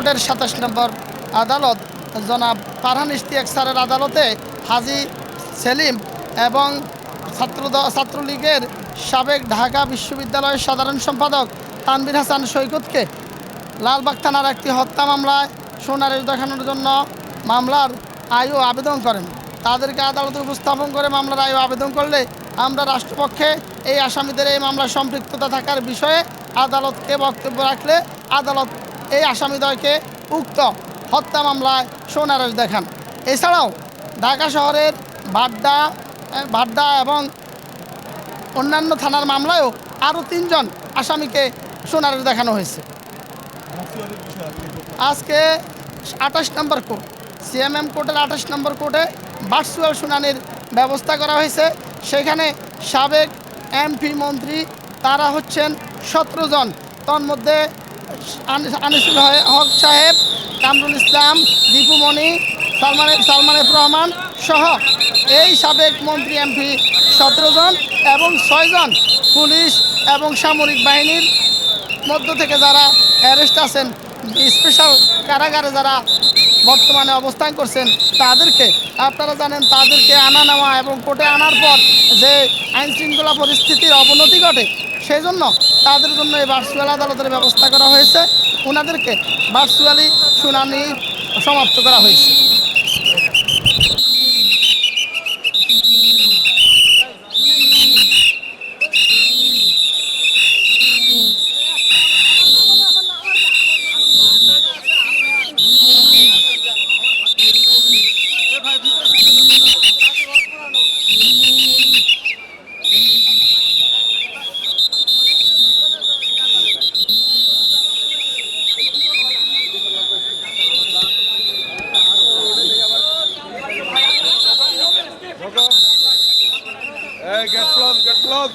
কোর্টের সাতাশ নম্বর আদালত জনাব ফারহান ইশতিয়াক স্যারের আদালতে হাজি সেলিম এবং ছাত্র ছাত্রলীগের সাবেক ঢাকা বিশ্ববিদ্যালয়ের সাধারণ সম্পাদক তানবির হাসান সৈকতকে লালবাগ থানার একটি হত্যা মামলায় সোনারেশ দেখানোর জন্য মামলার আয়ু আবেদন করেন। তাদেরকে আদালতে উপস্থাপন করে মামলার আয়ু আবেদন করলে আমরা রাষ্ট্রপক্ষে এই আসামিদের এই মামলায় সম্পৃক্ততা থাকার বিষয়ে আদালতকে বক্তব্য রাখলে আদালত এই আসামিদ্বয়কে উক্ত হত্যা মামলায় সোনারেশ দেখান। এছাড়াও ঢাকা শহরের বাড্ডা বাড্ডা এবং অন্যান্য থানার মামলায়ও আরও তিনজন আসামিকে সোনারেশ দেখানো হয়েছে। আজকে আঠাশ নম্বর কোর্ট, সিএমএম কোর্টের আঠাশ নম্বর কোর্টে ভার্চুয়াল শুনানির ব্যবস্থা করা হয়েছে। সেখানে সাবেক এমপি মন্ত্রী তারা হচ্ছেন সতেরো জন। তন্মধ্যে আনিসুল হক সাহেব, কামরুল ইসলাম দীপুমণি সালমান সালমান এফ রহমান সহ এই সাবেক মন্ত্রী এমপি সতেরো জন এবং ছয়জন পুলিশ এবং সামরিক বাহিনীর মধ্য থেকে যারা অ্যারেস্ট আছেন স্পেশাল কারাগারে যারা বর্তমানে অবস্থান করছেন, তাদেরকে, আপনারা জানেন তাদেরকে আনা নেওয়া এবং কোর্টে আনার পর যে আইন শৃঙ্খলা পরিস্থিতির অবনতি ঘটে সেই জন্য তাদের জন্য এই ভার্চুয়াল আদালতের ব্যবস্থা করা হয়েছে। ওনাদেরকে ভার্চুয়ালি শুনানি সমাপ্ত করা হয়েছে। Get plug, get plug.